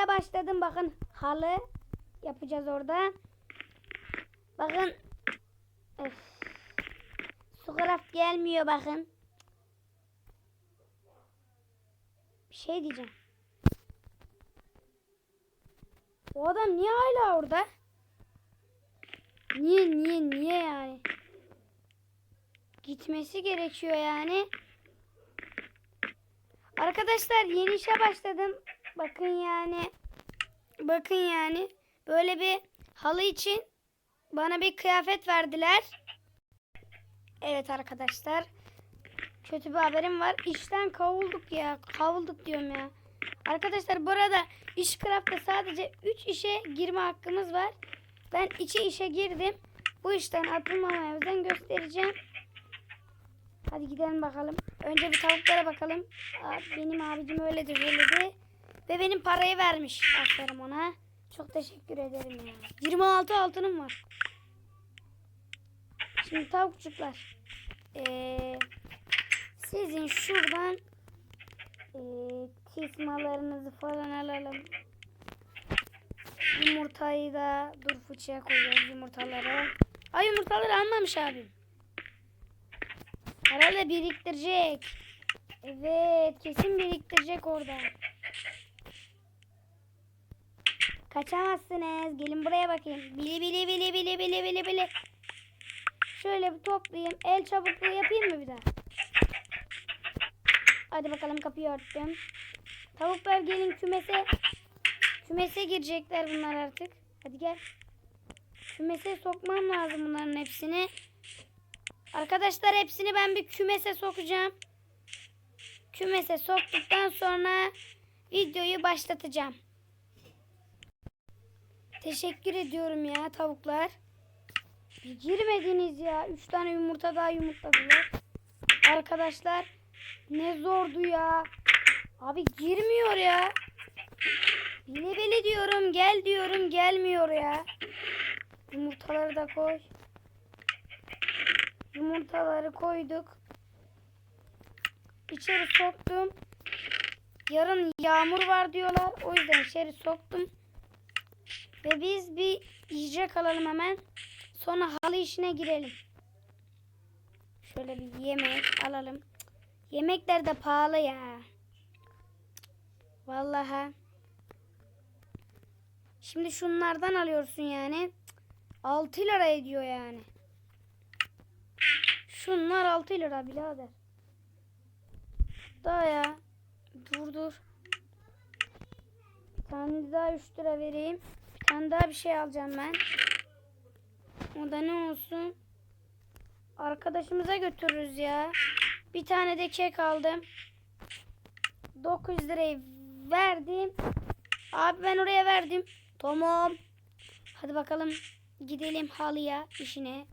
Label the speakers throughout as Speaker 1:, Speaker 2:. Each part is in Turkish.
Speaker 1: işe başladım. Bakın halı yapacağız orada. Bakın. Öf. Sucraft gelmiyor bakın. Bir şey diyeceğim. O adam niye hala orada? Niye niye niye yani? Gitmesi gerekiyor yani. Arkadaşlar yeni işe başladım. Bakın yani. Bakın yani. Böyle bir halı için bana bir kıyafet verdiler. Evet arkadaşlar. Kötü bir haberim var. İşten kavulduk ya. Kavulduk diyorum ya. Arkadaşlar burada İşcraft'ta sadece 3 işe girme hakkımız var. Ben 2 işe girdim. Bu işten atılmamaya özen göstereceğim. Hadi gidelim bakalım. Önce bir tavuklara bakalım. Aa, Benim abicim öyledir öyledi. Ve benim parayı vermiş. Aferin ona. Çok teşekkür ederim ya. 26 altınım var. Şimdi tavukçuklar. Ee, sizin şuradan ee, tismalarınızı falan alalım. Yumurtayı da dur fıçıya koyuyoruz yumurtaları. Ay yumurtaları almamış abim. Herhalde biriktirecek. Evet kesin biriktirecek orada. Kaçamazsınız. Gelin buraya bakayım. Bili bili bili bili bili bili bili. Şöyle bir toplayayım. El çabukluğu yapayım mı bir daha? Hadi bakalım kapıyı örttüm. Tavuklar gelin kümese. Kümese girecekler bunlar artık. Hadi gel. Kümese sokmam lazım bunların hepsini. Arkadaşlar hepsini ben bir kümese sokacağım. Kümese soktuktan sonra videoyu başlatacağım. Teşekkür ediyorum ya tavuklar. Girmediniz ya. Üç tane yumurta daha yumurtladılar. Arkadaşlar ne zordu ya. Abi girmiyor ya. Bile bile diyorum gel diyorum gelmiyor ya. Yumurtaları da koy. Yumurtaları koyduk. İçeri soktum. Yarın yağmur var diyorlar. O yüzden içeri soktum. Ve biz bir yiyecek alalım hemen. Sonra halı işine girelim. Şöyle bir yemek alalım. Yemekler de pahalı ya. Vallahi. Şimdi şunlardan alıyorsun yani. 6 lira ediyor yani. Şunlar 6 lira birader. Daha ya. Dur dur. Tane daha 3 lira vereyim. Tane daha bir şey alacağım ben. O da ne olsun? Arkadaşımıza götürürüz ya. Bir tane de kek aldım. 900 lirayı verdim. Abi ben oraya verdim. Tamam. Hadi bakalım gidelim halıya işine.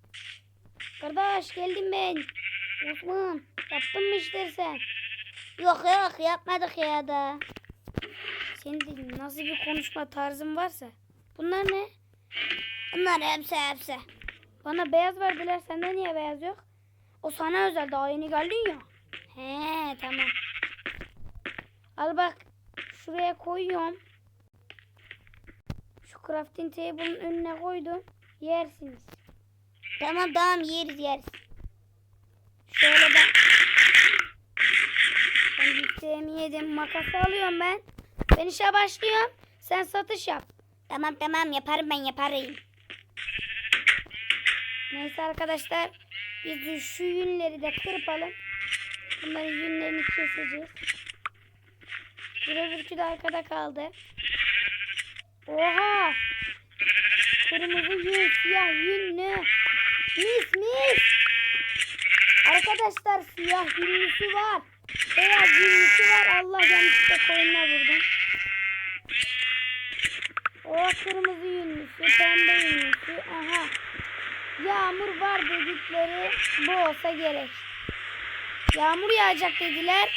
Speaker 1: Kardeş geldim ben. Osman yaptın mı işleri sen? Yok yok yapmadık ya da. Senin nasıl bir konuşma tarzın varsa. Bunlar ne? Bunlar hepsi hepsi. Bana beyaz verdiler sende niye beyaz yok? O sana özel daha yeni geldin ya. He tamam. Al bak şuraya koyuyorum. Şu crafting table'ın önüne koydum. Yersiniz. Tamam tamam yeriz yeriz. Şöyle ben. Ben gittiğimi yedim. Makası alıyorum ben. Ben işe başlıyorum. Sen satış yap. Tamam tamam yaparım ben yaparım. Neyse arkadaşlar. Biz de şu yünleri de kırpalım. Bunların yünlerini keseceğiz. Öbürkü de arkada kaldı. Oha! Kırmızı yün, siyah yünlü. Mis mis. Arkadaşlar siyah yünlüsü var. Beyaz yünlüsü var. Allah yanlışlıkla koyununa vurdum. O kırmızı yünlüsü, pembe yünlüsü. Aha. Yağmur var dedikleri bu olsa gerek. Yağmur yağacak dediler.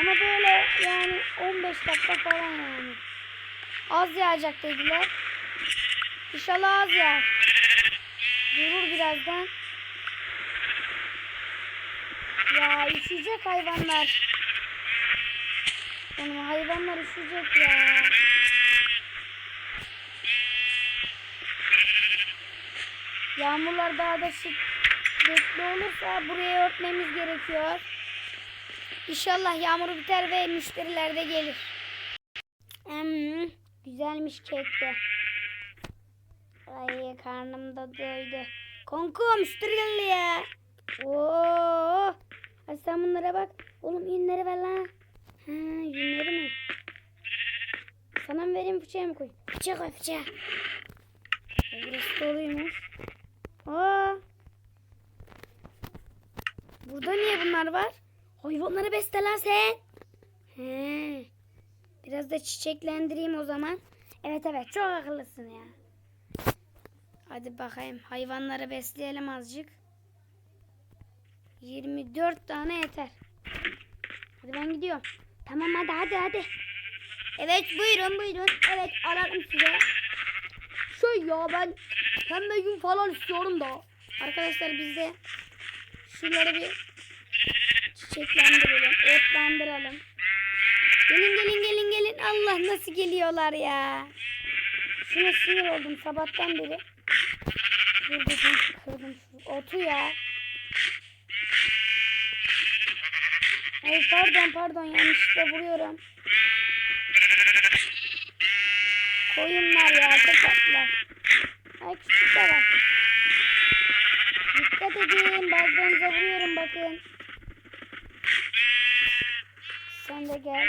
Speaker 1: Ama böyle yani 15 dakika falan yani. Az yağacak dediler. İnşallah az yağar. Durur birazdan. Ya üşüyecek hayvanlar. Oğlum hayvanlar üşüyecek ya. Yağmurlar daha da şiddetli olursa buraya örtmemiz gerekiyor. İnşallah yağmur biter ve müşteriler de gelir. Hmm, güzelmiş kek de. Ay karnım da doydu. Konku müşteri geldi ya. Oo. Hadi sen bunlara bak. Oğlum yünleri ver lan. Ha, yünleri mi? Sana mı vereyim fıçıya mı koy? Fıçıya koy fıçıya. Burası doluymuş. Aa. Burada niye bunlar var? Hayvanları besle lan sen. He. Biraz da çiçeklendireyim o zaman. Evet evet çok akıllısın ya. Hadi bakayım hayvanları besleyelim azıcık. 24 tane yeter. Hadi ben gidiyorum. Tamam hadi hadi hadi. Evet buyurun buyurun. Evet ararım size. Şey ya ben pembe gün falan istiyorum da. Arkadaşlar biz de şunları bir çiçeklendirelim. Otlandıralım. Gelin gelin gelin gelin. Allah nasıl geliyorlar ya. Şuna sinir oldum sabahtan beri. Dur dur, kırdım otu ya. Ay pardon pardon yanlışlıkla vuruyorum. Koyunlar ya köpekler. Ay küçük de. Dikkat edin bazılarınıza vuruyorum bakın. Sen de gel.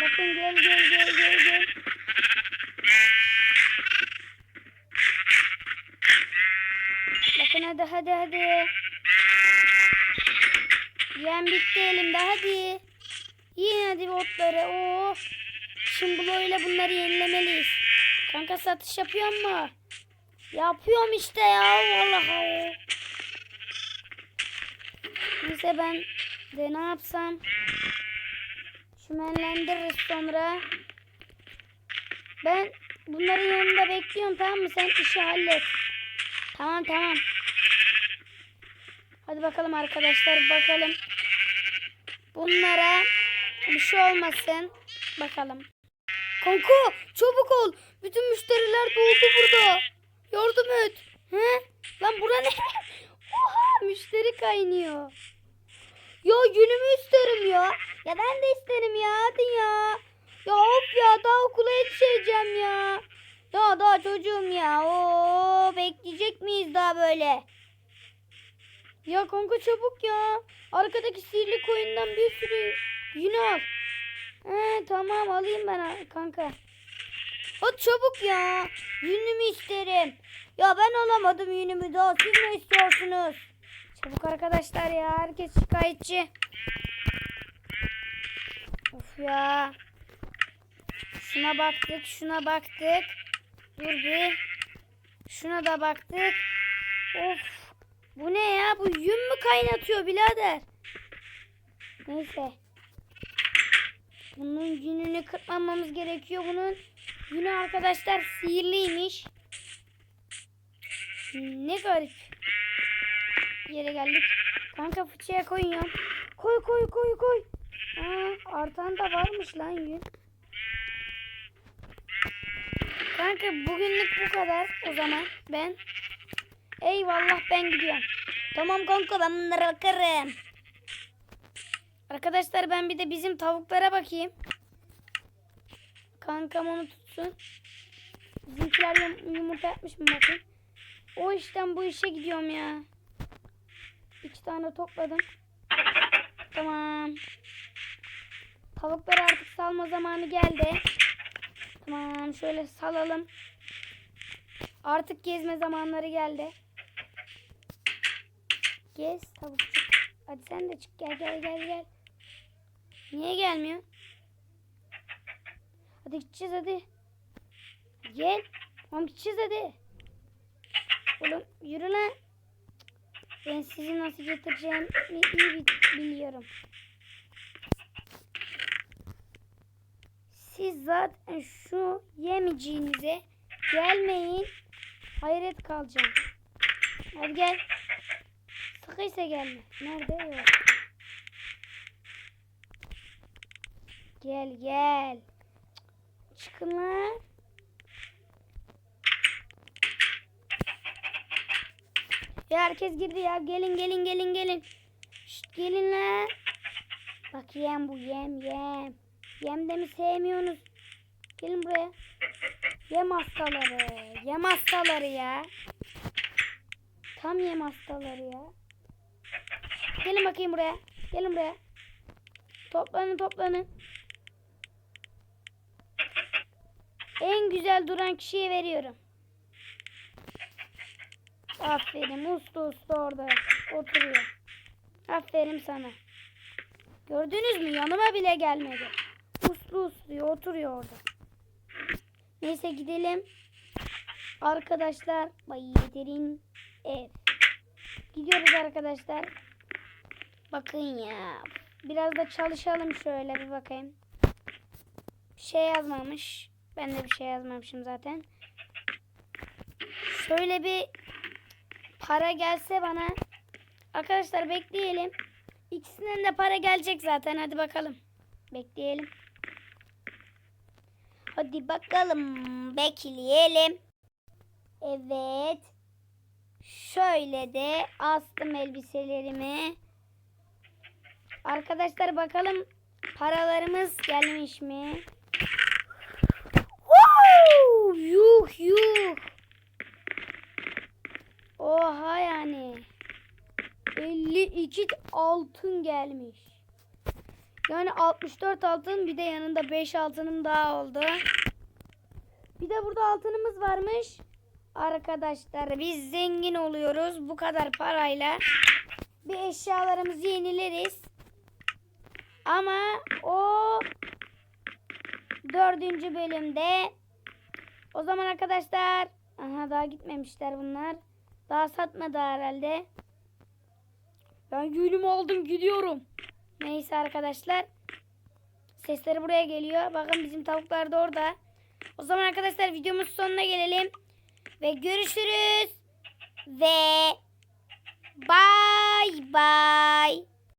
Speaker 1: Bakın gel gel gel gel gel. Bakın hadi hadi hadi. Yem bitti elimde hadi. Yiyin hadi otları. Oo. Şimdi böyle bunları yenilemeliyiz. Kanka satış yapıyor mu? Yapıyorum işte ya. Vallahi. Neyse ben de ne yapsam? Çimenlendiririz sonra. Ben bunların yanında bekliyorum tamam mı? Sen işi hallet. Tamam tamam. Hadi bakalım arkadaşlar bakalım. Bunlara bir şey olmasın. Bakalım. Kanka çabuk ol. Bütün müşteriler doldu burada. Yardım et. He? Lan bura ne? Oha müşteri kaynıyor. Ya günümü isterim ya. Ya ben de isterim ya hadi ya. Ya of ya daha okula yetişeceğim ya. Ya daha çocuğum ya. Oo bekleyecek miyiz daha böyle? Ya kanka çabuk ya. Arkadaki sihirli koyundan bir sürü yün al. He tamam alayım ben kanka. Hadi çabuk ya. Yünümü isterim. Ya ben alamadım yünümü daha. Siz ne istiyorsunuz? Çabuk arkadaşlar ya. Herkes şikayetçi. Of ya. Şuna baktık, şuna baktık. Dur bir. Şuna da baktık. Of. Bu ne ya? Bu yün mü kaynatıyor birader? Neyse. Bunun yününü kırpmamamız gerekiyor. Bunun yünü arkadaşlar sihirliymiş. Ne garip. Yere geldik. Kanka fıçıya koyuyorum. Koy koy koy koy. Aa, artan da varmış lan yün. Kanka bugünlük bu kadar o zaman ben. Eyvallah ben gidiyorum. Tamam kanka ben bunlara bakarım. Arkadaşlar ben bir de bizim tavuklara bakayım. Kankam onu tutsun. Bizimkiler yum- yumurta yapmış mı bakayım. O işten bu işe gidiyorum ya. İki tane topladım. Tamam. Tavukları artık salma zamanı geldi. Tamam şöyle salalım. Artık gezme zamanları geldi. Gez tavukçuk. Hadi sen de çık gel gel gel gel. Niye gelmiyor? Hadi gideceğiz hadi. Gel. Oğlum gideceğiz hadi. Oğlum yürü lan. Ben sizi nasıl getireceğimi iyi bi- biliyorum. Siz zaten şu yemeyeceğinize gelmeyin. Hayret kalacağım. Hadi gel. Sıkıysa gelme. Nerede? Yok. Gel gel. Çıkın lan. Ya herkes girdi ya. Gelin gelin gelin gelin. Şşt, gelin lan. Bak yem bu yem yem. Yem de mi sevmiyorsunuz? Gelin buraya. Yem hastaları. Yem hastaları ya. Tam yem hastaları ya. Gelin bakayım buraya. Gelin buraya. Toplanın toplanın. En güzel duran kişiye veriyorum. Aferin uslu uslu orada oturuyor. Aferin sana. Gördünüz mü yanıma bile gelmedi. Uslu uslu oturuyor orada. Neyse gidelim. Arkadaşlar Bayıdir'in ev. Gidiyoruz arkadaşlar. Bakın ya. Biraz da çalışalım şöyle bir bakayım. Bir şey yazmamış. Ben de bir şey yazmamışım zaten. Şöyle bir para gelse bana. Arkadaşlar bekleyelim. İkisinden de para gelecek zaten. Hadi bakalım. Bekleyelim. Hadi bakalım. Bekleyelim. Evet. Şöyle de astım elbiselerimi. Arkadaşlar bakalım paralarımız gelmiş mi? Woo! Yuh yuh. Oha yani. 52 altın gelmiş. Yani 64 altın bir de yanında 5 altınım daha oldu. Bir de burada altınımız varmış. Arkadaşlar biz zengin oluyoruz bu kadar parayla. Bir eşyalarımızı yenileriz. Ama o dördüncü bölümde o zaman arkadaşlar aha daha gitmemişler bunlar. Daha satmadı herhalde. Ben gülümü aldım gidiyorum. Neyse arkadaşlar. Sesleri buraya geliyor. Bakın bizim tavuklar da orada. O zaman arkadaşlar videomuz sonuna gelelim. Ve görüşürüz. Ve bye bye.